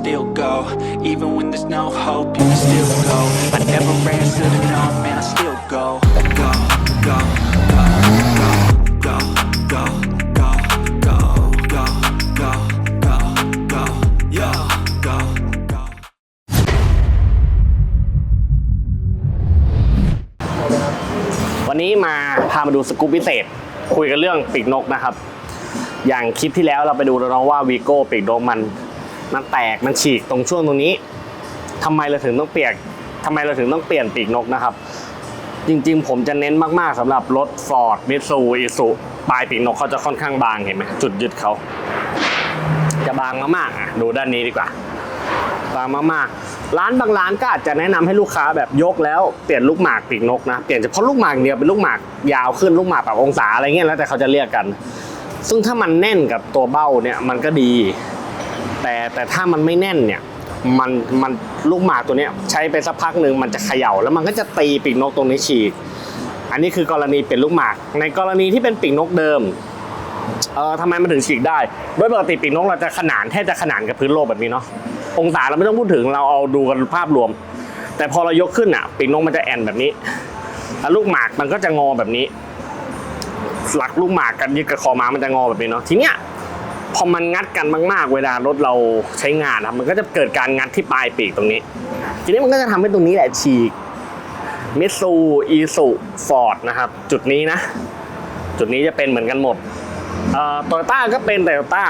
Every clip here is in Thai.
still go. Even when there's no hope, you can still go. I never answer to no, man, I still go. Go, go, go, go, go, go, go, go, go, go, go, go, yeah, go, go. วันนี้มาพามาดูสกู๊ปพิเศษคุยกันเรื่องปีกนกนะครับอย่างคลิปที่แล้วเราไปดูแล้วเนาะว่าวีโก้ปีกนกมัน มันแตกมันฉีกตรงช่วงตรงนี้ทำไมเราถึงต้องเปลี่ยนทำไมเราถึงต้องเปลี่ยนปีกนกนะครับ จริงๆ ผมจะเน้นมากๆสำหรับรถ Ford m i t s u i s u ปลายปีกนกเขาจะค่อนข้างบางเห็นไหมจุดยึดเขาจะบางมากๆอะดูด้านนี้ดีกว่า บางมากๆ ร้านบางร้านก็อาจจะแนะนำให้ลูกค้าแบบยกแล้วเปลี่ยนลูกหมากปีกนกนะเปลี่ยนเฉพาะลูกหมากเดียวเป็นลูกหมากยาวขึ้นลูกหมากปรับองศาอะไรเงี้ยแล้วแต่เขาจะเรียกกัน ซึ่งถ้ามันแน่นกับตัวเบ้าเนี่ยมันก็ดี แต่แต่ถ้ามันไม่แน่นเนี่ยมันมันลูกหมากตัวนี้ใช้ไปสักพักหนึ่งมันจะเขย่า แล้วมันก็จะตีปีกนกตรงนี้ฉีก อันนี้คือกรณีเป็นลูกหมาก ในกรณีที่เป็นปีกนกเดิมเอ่อทำไมมันถึงฉีกได้ โดยปกติปีกนกเราจะขนานแทบจะขนานกับพื้นโลกแบบนี้เนาะองศาเราไม่ต้องพูดถึงเราเอาดูกันภาพรวม แต่พอเรายกขึ้นอะปีกนกมันจะแอนแบบนี้แล้วลูกหมากมันก็จะงอแบบนี้ หลักลูกหมากกันยึดกับคอม้ามันจะงอแบบนี้เนาะทีเนี้ย พอมันงัดกันมาก ๆ เวลารถเราใช้งานนะครับมันก็จะเกิดการงัดที่ปลายปีกตรงนี้ ทีนี้มันก็จะทำให้ตรงนี้แหละฉีกมิซูอีสุฟอร์ดนะครับ จุดนี้นะ จุดนี้จะเป็นเหมือนกันหมดโตโยต้าก็เป็นแต่โตต้า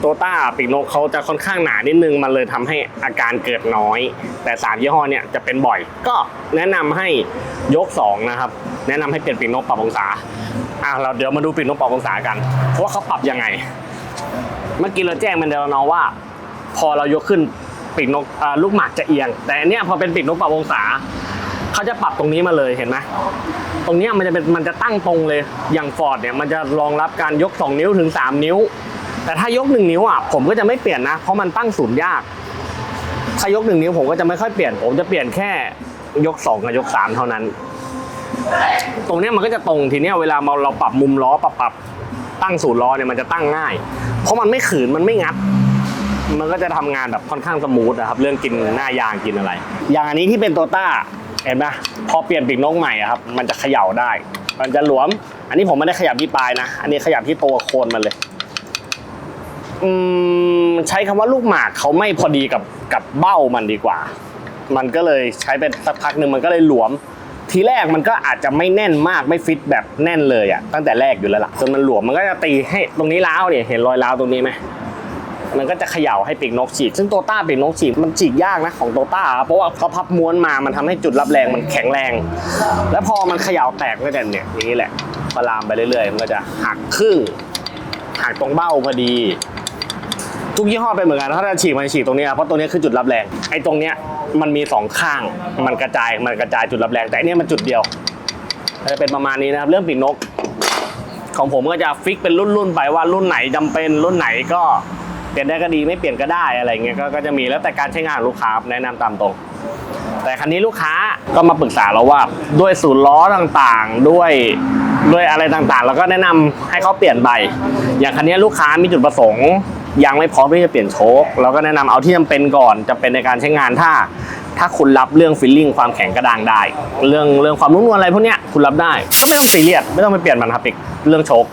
โตโยต้าปีกนกเขาจะค่อนข้างหนานิดนึง มันเลยทำให้อาการเกิดน้อย แต่สามยี่ห้อเนี่ยจะเป็นบ่อย ก็แนะนำให้ยก 2 นะครับ แนะนำให้เปลี่ยนปีกนกปรับองศาอะเราเดี๋ยวมาดูปีกนกปรับองศากันเพราะว่าเขาปรับยังไง เมื่อกี้เราแจ้งมันเดียวเนาะว่า พอเรายกขึ้นปีกนกลูกหมากจะเอียง แต่อันเนี้ยพอเป็นปีกนกปรับองศาเขาจะปรับตรงนี้มาเลยเห็นไหมตรงเนี้ยมันจะเป็นมันจะตั้งตรงเลยอย่างฟอร์ดเนี่ยมันจะรองรับการยก 2 นิ้วถึง 3 นิ้ว แต่ถ้ายก 1 นิ้วอะผมก็จะไม่เปลี่ยนนะ เพราะมันตั้งศูนย์ยาก ถ้ายก 1 นิ้วผมก็จะไม่ค่อยเปลี่ยน ผมจะเปลี่ยนแค่ยก 2 กับยก 3 เท่านั้น ตรงเนี้ยมันก็จะตรงทีเนี้ยเวลาเราปรับมุมล้อปรับปรับ ตั้งศูนย์ล้อเนี่ยมันจะตั้งง่าย เพราะมันไม่ขืนมันไม่งัด มันก็จะทำงานแบบค่อนข้างสมูทนะครับ เรื่องกินหน้ายางกินอะไร อย่างอันนี้ที่เป็นโตต้าเห็นไหมพอเปลี่ยนปีกนกใหม่อะครับ มันจะเขย่าได้ มันจะหลวม อันนี้ผมไม่ได้ขยับที่ปลายนะ อันนี้ขยับที่ตัวโคนมันเลยอืมใช้คำว่าลูกหมากเขาไม่พอดีกับกับเบ้ามันดีกว่า มันก็เลยใช้เป็นสักพักหนึ่งมันก็เลยหลวม ทีแรกมันก็อาจจะไม่แน่นมากไม่ฟิตแบบแน่นเลยอะตั้งแต่แรกอยู่แล้วล่ะจนมันหลวมมันก็จะตีให้ตรงนี้ล้าวเนี่ยเห็นรอยล้าวตรงนี้ไหมมันก็จะเขย่าให้ปีกนกฉีก ซึ่งโตต้าปีกนกฉีกมันฉีกยากนะของโตต้า เพราะว่าเขาพับม้วนมามันทำให้จุดรับแรงมันแข็งแรง แล้วพอมันเขย่าแตกก็จะเนี่ยอย่างนี้แหละพอลามไปเรื่อยๆ มันก็จะหักครึ่งหักตรงเบ้าพอดี ทุกยี่ห้อเป็นเหมือนกันถ้าจะฉีกมันฉีกตรงนี้เพราะตรงนี้คือจุดรับแรงไอ้ตรงเนี้ยมันมีสองข้างมันกระจายมันกระจายจุดรับแรง แต่อันเนี้ยมันจุดเดียวจะเป็นประมาณนี้นะครับเรื่องปีกนก ของผมก็จะฟิกเป็นรุ่นๆไปว่ารุ่นไหนจำเป็นรุ่นไหนก็เปลี่ยนได้ก็ดีไม่เปลี่ยนก็ได้อะไรเงี้ยก็จะมีแล้วแต่การใช้งานลูกค้าแนะนำตามตรง แต่คันนี้ลูกค้าก็มาปรึกษาเราว่าด้วยศูนย์ล้อต่างๆ ด้วยด้วยอะไรต่างๆ แล้วก็แนะนำให้เขาเปลี่ยนใบอย่างคันนี้ลูกค้ามีจุดประสงค์ ยังไม่พร้อมที่จะเปลี่ยนโชคเราก็แนะนำเอาที่จำเป็นก่อนจะเป็นในการใช้งานถ้า ถ้าคุณรับเรื่องฟิลลิ่งความแข็งกระด้างได้ เรื่องเรื่องความนุ่มนวลอะไรพวกเนี้ยคุณรับได้ ก็ไม่ต้องซีเรียสไม่ต้องไปเปลี่ยนมันครับอีกเรื่องโชค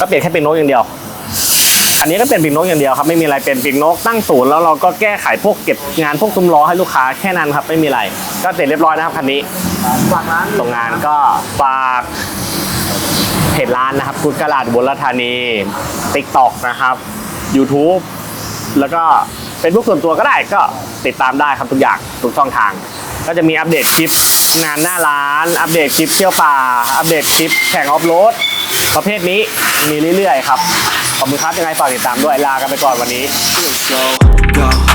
ก็เปลี่ยนแค่เป็นโน้ตอย่างเดียว อันนี้ก็เป็นปีกนกอย่างเดียวครับไม่มีอะไรเป็นปีกนกตั้งศูนย์แล้วเราก็แก้ไขพวกเก็บงานพวกซุ้มล้อให้ลูกค้าแค่นั้นครับไม่มีอะไร ก็เสร็จเรียบร้อยนะครับคันนี้ส่งงานก็ฝากเพจร้านนะครับกุดกระลาดบุรธานี TikTok นะครับ YouTube แล้วก็เป็นพวกส่วนตัวก็ได้ก็ติดตามได้ครับทุกอย่างทุกช่องทาง ก็จะมีอัปเดตคลิปงานหน้าร้าน อัปเดตคลิปเที่ยวป่า อัปเดตคลิปแข่งออฟโรดประเภทนี้มีเรื่อยๆครับ ขอบคุณครับยังไงฝากติดตามด้วยลากันไปก่อนวันนี้ go.